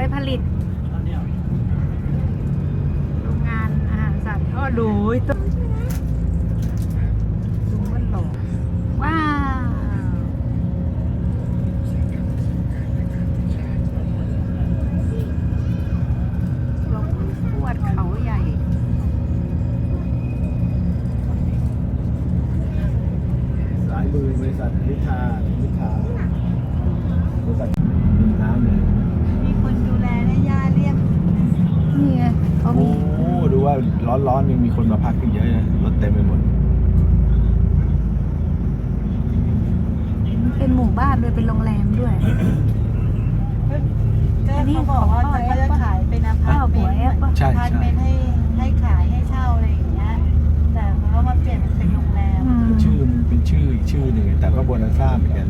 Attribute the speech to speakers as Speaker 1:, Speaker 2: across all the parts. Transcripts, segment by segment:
Speaker 1: ไปผลิตโรงงานอาหารสัตว์ก็ดู
Speaker 2: ร้อนๆยังมีคนมาพักกันเยอะนะรถเต็มไปหมด
Speaker 1: เป็นหมู่บ้านด้วยเป็นโรงแรมด้วย
Speaker 3: ก็เขาบอกว่าเขาจะขายเป็นอพาร์ตเมนต์
Speaker 2: ใช่
Speaker 3: อพาร์ต
Speaker 2: ใช่
Speaker 3: เมนต์ให้ให้ขายให้เช่าอะไรอย่างเงี้ย แต่เขาก็มาเปลี่ยนเป็นโรงแรม
Speaker 1: อืม
Speaker 2: ชื่อมันเป็นชื่ออีกชื่อหนึ่งแต่ก็โบนัสซ่าเหมือนกัน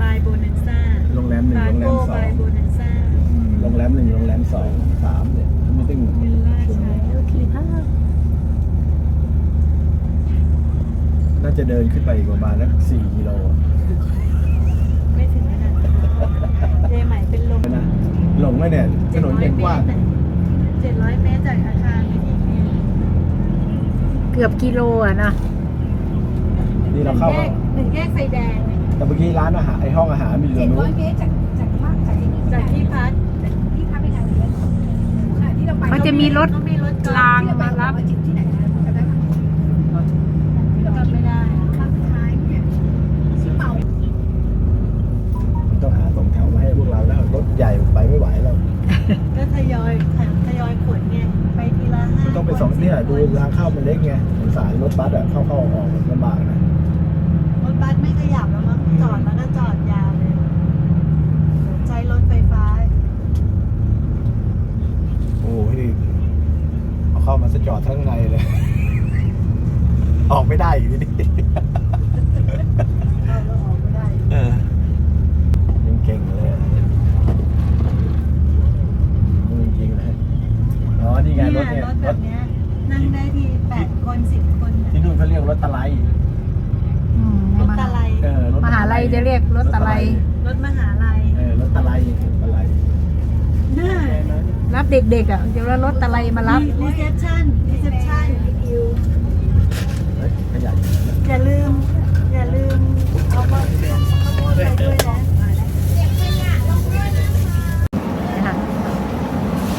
Speaker 3: บายโบนันซ่า
Speaker 2: โรงแรมหนึ่ง
Speaker 3: บาย
Speaker 2: โรงแร
Speaker 3: โบ
Speaker 2: มสอบา
Speaker 3: ย
Speaker 2: ง
Speaker 3: โบนันซ่า
Speaker 2: อืมโรงแรมหนึ่งโรงแรมสองสามเนี่ยไม่ต้อง
Speaker 3: วิลล่าใช้
Speaker 1: ที่พัก
Speaker 2: น่า จะเดินขึ้นไปอีกประมาณนักสี่กิโล
Speaker 3: ไม่ถึงขนาดนั้นเจใหม่เป็นลม
Speaker 2: นะหลงไหมเนี่ยถนนยังกว้าง
Speaker 3: เจ็ดร้อยเมตรจากอาคารไปที่นี่
Speaker 1: เกือบกิโลอะนะ
Speaker 2: นี่เราเข้า
Speaker 3: แยกหนึ่งแยกไฟแดงเนี่ย
Speaker 2: แต่เมื่อกี้ร้านอาหารไอห้องอาหารมันอยู่ต
Speaker 4: เจ็
Speaker 2: ร
Speaker 4: ด
Speaker 2: งนู้
Speaker 4: ร้อนยเมตรจากจากมากจากที่นี่
Speaker 3: จากที่พัก
Speaker 4: ที่พักในงานเลี้ยงค่ะที่เราไป
Speaker 1: เขาจะมีรถ
Speaker 3: เขามีรถก
Speaker 1: ราง
Speaker 4: ที่เราไป
Speaker 1: มารับ
Speaker 4: ว่าจิตที่ไหนนะจำได้ปะ
Speaker 3: จำไม่ได้
Speaker 4: ครั้งสุดท้ายเนี่ยที่เมา
Speaker 2: ต้องหาตรงแถวมาให้พวกเราแล้วรถ ใหญ่ไปไม่ไหวแล้ว
Speaker 3: ก็ทยอยทยอยขนไงไปทีละห้า
Speaker 2: ต้องไปสองเนี่ยดูทางเข้ามันเล็กไงสายรถบัสอะเข้าเข้าออกๆลำบากนะ
Speaker 3: รถบัสไม่ขยับแล้วมั้งจอดแล้วก็จอดยาวเลยใช้รถไฟฟ้า
Speaker 2: โอ้ยเอาเข้ามาสจอดทั้งในเลย ออกไม่ได้อยู่นี่
Speaker 3: เอาแล้วออกไม่ได้
Speaker 2: เออยังเก่งเลยอะมึงจริงๆนะอ๋อนี่ ไง
Speaker 3: เนี่ย
Speaker 2: รถเนี่ย
Speaker 3: รถแบ
Speaker 2: รถ
Speaker 3: บเนี้ยนั่งได้ทีแปดคนสิบคนเนี่ย
Speaker 2: ที่นู่นเขาเรียกรถตะไล
Speaker 1: อืม
Speaker 3: รถตะไล
Speaker 2: เออรถ
Speaker 1: มหาลัยจะเรียกรถตะไล
Speaker 3: รถมหาลัย
Speaker 2: เออรถตะไลตะไล
Speaker 3: น่า
Speaker 1: รับเด็กๆอะเดี๋ยวรถตะไลมารับ
Speaker 3: รีเซพชั่นรีเซพชั่น
Speaker 2: เฮ้ยขยันอยู่นะ
Speaker 3: อย่าลืม อย่าลืมเอาข้าวข้าวโพดไปด้วยนะ
Speaker 1: นะคะ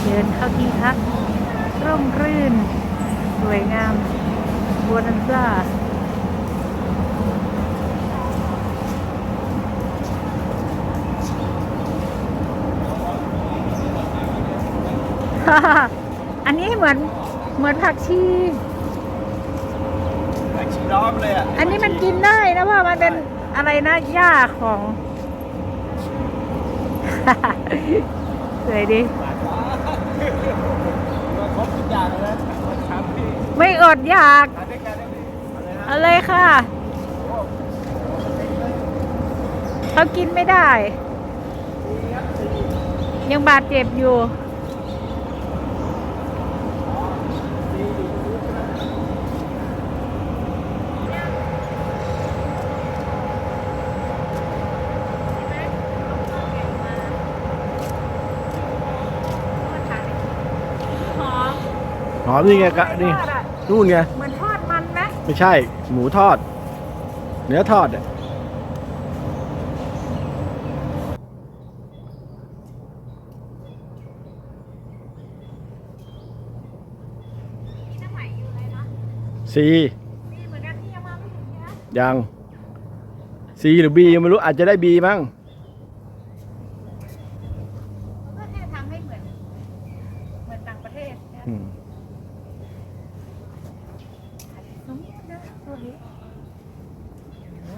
Speaker 1: เดินเข้าที่พักร่มรื่น ส วยงามบัวนันซ่าอันนี้เหมือนเหมือนผักชี
Speaker 2: แม็กชีร้อมเลยอะ
Speaker 1: อันนี้มันกินได้นะเพราะมันเป็นอะไรนะหญ้าของ สวยดี
Speaker 2: ครบทุกอย่างเลยนะครับพี่
Speaker 1: ไม่อดอยาก
Speaker 2: ทานด้วยกันได้ไหมอะไรนะ
Speaker 1: เอาเลยค่ะเขากินไม่ได้ ยังบาดเจ็บอยู่ หอม
Speaker 2: หอมนี่ไงกะนี่
Speaker 1: ทอดอะ
Speaker 2: นู่นไง
Speaker 1: เหมือนทอดมันไหม
Speaker 2: ไม่ใช่ หมูทอด เนื้อทอดอะ
Speaker 1: มีน้ำใหม่อยู่เลยนะ
Speaker 2: ซี
Speaker 1: มีเหมือนกันที่ยังมาไม่ถึงนะ
Speaker 2: ยังซีหรือบียังไม่รู้อาจจะได้บีมั้ง
Speaker 1: ก็แค่ทำให้เหมือน เหมือนต่างประเทศนะ
Speaker 2: อืม
Speaker 1: สมม ตินะตัวนี้โอ้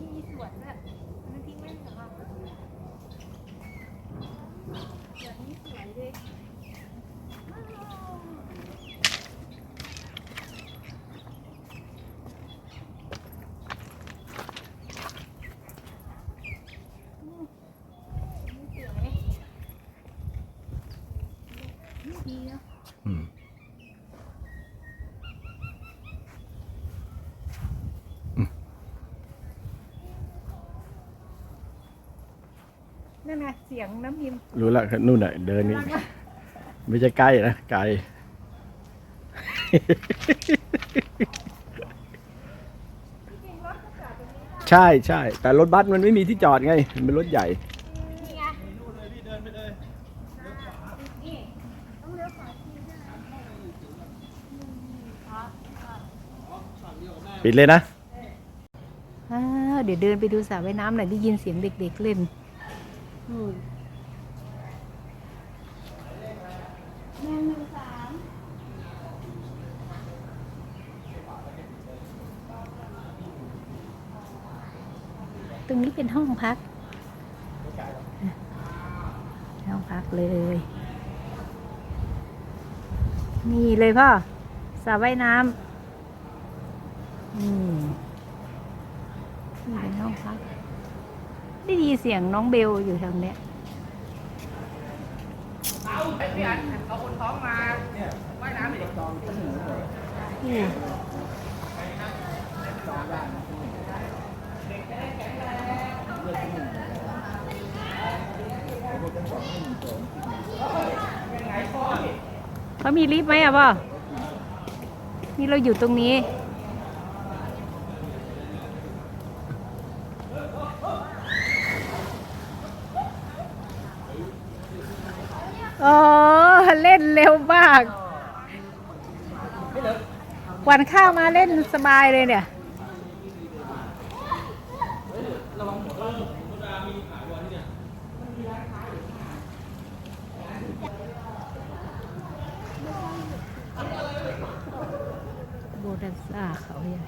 Speaker 1: นี่มีสวนด้วยอันนั้นทิ้งไว้สำหรับสวนนี้สวยดิว้าวนี่สวยนี่ดีเนาะ เสียงน้ำพิมพ์
Speaker 2: รู้ละนู่นน่ะเดินนี่ไม่ใช่ใกล้นะไกลใช่ใช่แต่รถบัสมันไม่มีที่จอดไง มันเป็นรถใหญ่
Speaker 4: นี่ไงนี่ต้องเลี้ยวขวาทีนะ
Speaker 2: ปิดเลยนะ
Speaker 1: อ้าวเดี๋ยวเดินไปดูสระว่ายน้ำหน่อยได้ยินเสียงเด็ก ๆ เล่น
Speaker 3: นู่นหนึ่งหนึ่งสาม
Speaker 1: ตรงนี้เป็นห้องพัก ห้องพักเลย นี่เลยพ่อสระว่ายน้ำนี่เป็นห้องพัก ได้ยินเสียงน้องเบลอยู่ทางเนี้ยอืมเขามีลิฟต์ไหมอะพ่อนี่เราอยู่ตรงนี้ โอ้เล่นเร็วมากกวันข้าวมาเล่นสบายเลยเนี่ยโบดันซ่าเขาใหญ่